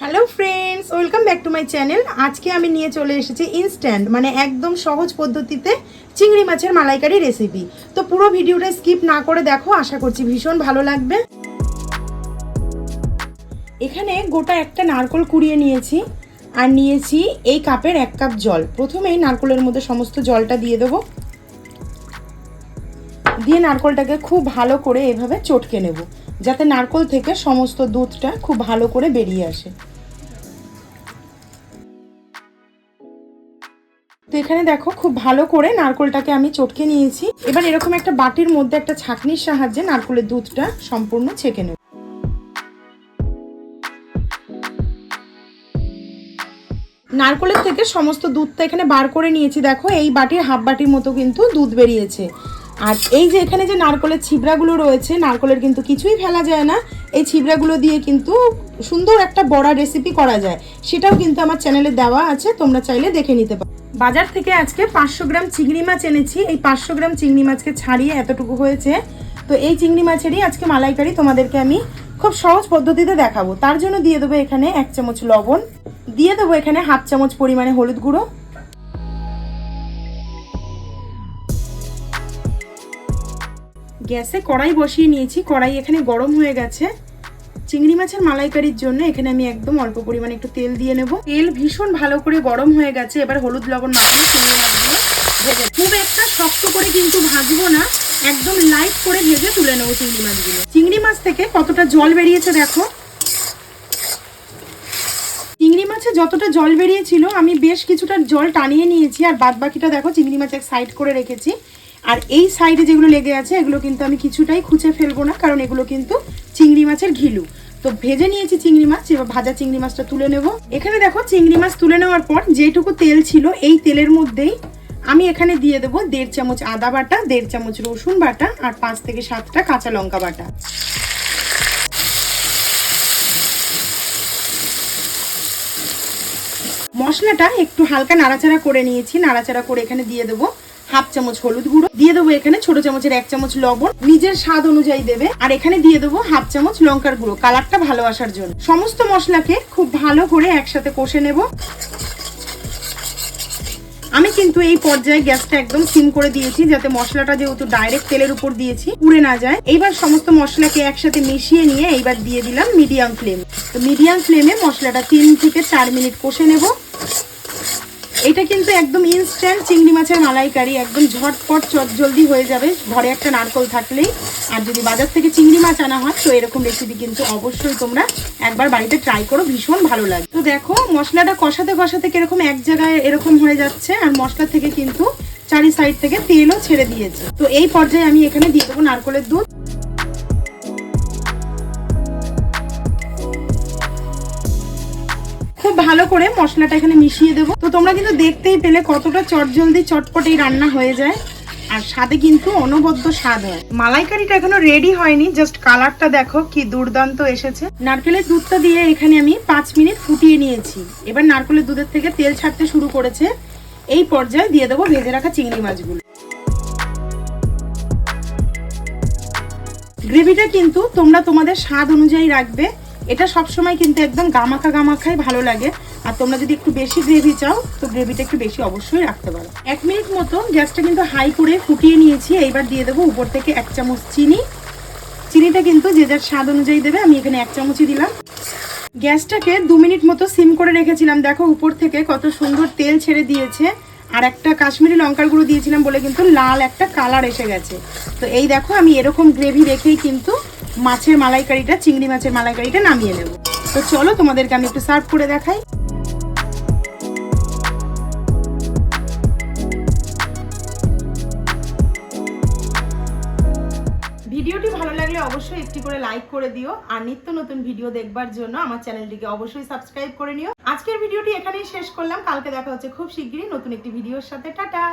Hello friends welcome back to my channel আজকে আমি নিয়ে চলে এসেছি ইনস্ট্যান্ট মানে একদম সহজ পদ্ধতিতে চিংড়ি মাছের মালাইকারি রেসিপি তো পুরো ভিডিওটা স্কিপ না করে দেখো, আশা করছি ভীষণ ভালো লাগবে। এখানে গোটা একটা নারকল কুড়িয়ে নিয়েছি আর নিয়েছি এই কাপের এক কাপ জল। প্রথমেই নারকলের মধ্যে সমস্ত জলটা দিয়ে দেবো। দিয়ে নারকলটাকে খুব ভালো করে এভাবে চটকে নেব, যাতে নারকল থেকে সমস্ত দুধটা খুব ভালো করে বেরিয়ে আসে। তো এখানে দেখো খুব ভালো করে নারকলটাকে আমি চটকে নিয়েছি। এবার এরকম একটা বাটির মধ্যে একটা ছাঁকনির সাহায্যে নারকলের দুধটা সম্পূর্ণ ছেঁকে নেব। নারকলের থেকে সমস্ত দুধটা এখানে বার করে নিয়েছি। দেখো, এই বাটির হাফ বাটির মতো কিন্তু দুধ বেরিয়েছে। আর এই যে এখানে যে নারকলের ছিবড়াগুলো রয়েছে, নারকলের কিন্তু কিছুই ফেলা যায় না। এই ছিবড়াগুলো দিয়ে কিন্তু সুন্দর একটা বড়া রেসিপি করা যায়। সেটাও কিন্তু আমার চ্যানেলে দেওয়া আছে, তোমরা চাইলে দেখে নিতে পারো। বাজার থেকে আজকে পাঁচশো গ্রাম চিংড়ি মাছ এনেছি। এই পাঁচশো গ্রাম চিংড়ি মাছকে ছাড়িয়ে এতটুকু হয়েছে। তো এই চিংড়ি মাছেরই আজকে মালাইকারি তোমাদেরকে আমি খুব সহজ পদ্ধতিতে দেখাবো। তার জন্য দিয়ে দেবো এখানে এক চামচ লবণ। দিয়ে দেবো এখানে হাফ চামচ পরিমাণে হলুদ গুঁড়ো। গ্যাসে কড়াই বসিয়ে নিয়েছি। কড়াই এখানে গরম হয়ে গেছে। চিংড়ি মাছের মালাইকারির জন্য এখানে আমি একদম অল্প পরিমাণে একটু তেল দিয়ে নেব। তেল ভীষণ ভালো করে গরম হয়ে গেছে। এবার হলুদ লবণ মাখিয়ে চিংড়ি মাছগুলো ভেজে খুব একটা শক্ত করে কিন্তু ভাজবো না। একদম লাইট করে ভেজে তুলে নেব চিংড়ি মাছগুলো। চিংড়ি মাছ থেকে কতটা জল বেরিয়েছে দেখো। মাছে যতটা জল বেরিয়েছিল, আমি বেশ কিছুটা জল টানিয়ে নিয়েছি, আর বাদ বাকিটা দেখো চিংড়ি মাছ এক সাইড করে রেখেছি। আর এই সাইডে যেগুলো লেগে আছে, এগুলো কিন্তু আমি কিছুটাই খুঁচে ফেলব না, কারণ এগুলো কিন্তু চিংড়ি মাছের ঘিলু। তো ভেজে নিয়েছি চিংড়ি মাছ, এবার ভাজা চিংড়ি মাছটা তুলে নেব। এখানে দেখো চিংড়ি মাছ তুলে নেওয়ার পর যেটুকু তেল ছিল, এই তেলের মধ্যেই আমি এখানে দিয়ে দেবো দেড় চামচ আদা বাটা, দেড় চামচ রসুন বাটা, আর পাঁচ থেকে সাতটা কাঁচা লঙ্কা বাটা। মশলাটা একটু হালকা নাড়াচাড়া করে নিয়েছি। নাড়াচাড়া করে এখানে দিয়ে দেবো হাফ চামচ হলুদ গুঁড়ো। দিয়ে দেবো এখানে ছোট চামচের এক চামচ লবণ। নিজের স্বাদ অনুযায়ী দেবে। আর এখানে দিয়ে দেবো হাফ চামচ লঙ্কার গুঁড়ো। কালারটা ভালো আসার জন্য। সমস্ত মশলাকে খুব ভালো করে একসাথে কষে নেব। আমি কিন্তু এই পর্যায়ে গ্যাসটা একদম সিম করে দিয়েছি, যাতে মশলাটা যেহেতু ডাইরেক্ট তেলের উপর দিয়েছি, পুড়ে না যায়। এইবার সমস্ত মশলাকে একসাথে মিশিয়ে নিয়ে এইবার দিয়ে দিলাম মিডিয়াম ফ্লেম। তো মিডিয়াম ফ্লেমে মশলাটা তিন থেকে চার মিনিট কষে নেব। এটা কিন্তু একদম ইনস্ট্যান্ট চিংড়ি মাছের মালাইকারি, একদম ঝটপট চট জলদি হয়ে যাবে। ঘরে একটা নারকল থাকলেই। আর যদি বাজার থেকে চিংড়ি মাছ আনা হয়, তো এরকম রেসিপি কিন্তু অবশ্যই তোমরা একবার বাড়িতে ট্রাই করো, ভীষণ ভালো লাগে। তো দেখো, মশলাটা কষাতে কষাতে কীরকম এক জায়গায় এরকম হয়ে যাচ্ছে, আর মশলা থেকে কিন্তু চারি সাইড থেকে তেলও ছেড়ে দিয়েছে। তো এই পর্যায়ে আমি এখানে দিয়ে দেবো নারকলের দুধ। ভালো করে মশলাটা এখানে মিশিয়ে দেবো। তো তোমরা কিন্তু দেখতেই পেলে কতটা চটজলদি, চটপট এই রান্না হয়ে যায়। আর স্বাদে কিন্তু অনবদ্য স্বাদ হয়। মালাইকারিটা এখনও রেডি হয়নি জাস্ট কালারটা দেখো কি দুর্দান্ত এসেছে। নারকেলের দুধটা দিয়ে এখানে আমি পাঁচ মিনিট ফুটিয়ে নিয়েছি। এবার নারকেলের দুধের থেকে তেল ছাড়তে শুরু করেছে। এই পর্যায়ে দিয়ে দেবো ভেজে রাখা চিংড়ি মাছগুলো। গ্রেভিটা কিন্তু তোমরা তোমাদের স্বাদ অনুযায়ী রাখবে। এটা সবসময় কিন্তু একদম গামাখা গামাখাই ভালো লাগে। আর তোমরা যদি একটু বেশি গ্রেভি চাও, তো গ্রেভিটা একটু বেশি অবশ্যই রাখতে পারো। এক মিনিট মতো গ্যাসটা কিন্তু হাই করে ফুটিয়ে নিয়েছি। এইবার দিয়ে দেবো উপর থেকে এক চামচ চিনি। চিনিটা কিন্তু যে যার স্বাদ অনুযায়ী দেবে, আমি এখানে এক চামচই দিলাম। গ্যাসটাকে দু মিনিট মতো সিম করে রেখেছিলাম। দেখো উপর থেকে কত সুন্দর তেল ছেড়ে দিয়েছে। আর একটা কাশ্মীরি লঙ্কার গুঁড়ো দিয়েছিলাম বলে কিন্তু লাল একটা কালার এসে গেছে। তো এই দেখো আমি এরকম গ্রেভি রেখেই কিন্তু মাছের মালাইকারিটা, চিংড়ি মাছের মালাইকারিটা নামিয়ে নেব। তো চলো তোমাদেরকে আমি একটু সার্ভ করে দেখাই। ভিডিওটি ভালো লাগলে অবশ্যই একটি করে লাইক করে দিও, আর নিত্য নতুন ভিডিও দেখবার জন্য আমার চ্যানেলটিকে অবশ্যই সাবস্ক্রাইব করে নিও। আজকের ভিডিওটি এখানেই শেষ করলাম, কালকে দেখা হচ্ছে খুব শিগগিরই নতুন একটি ভিডিওর সাথে। টাটা!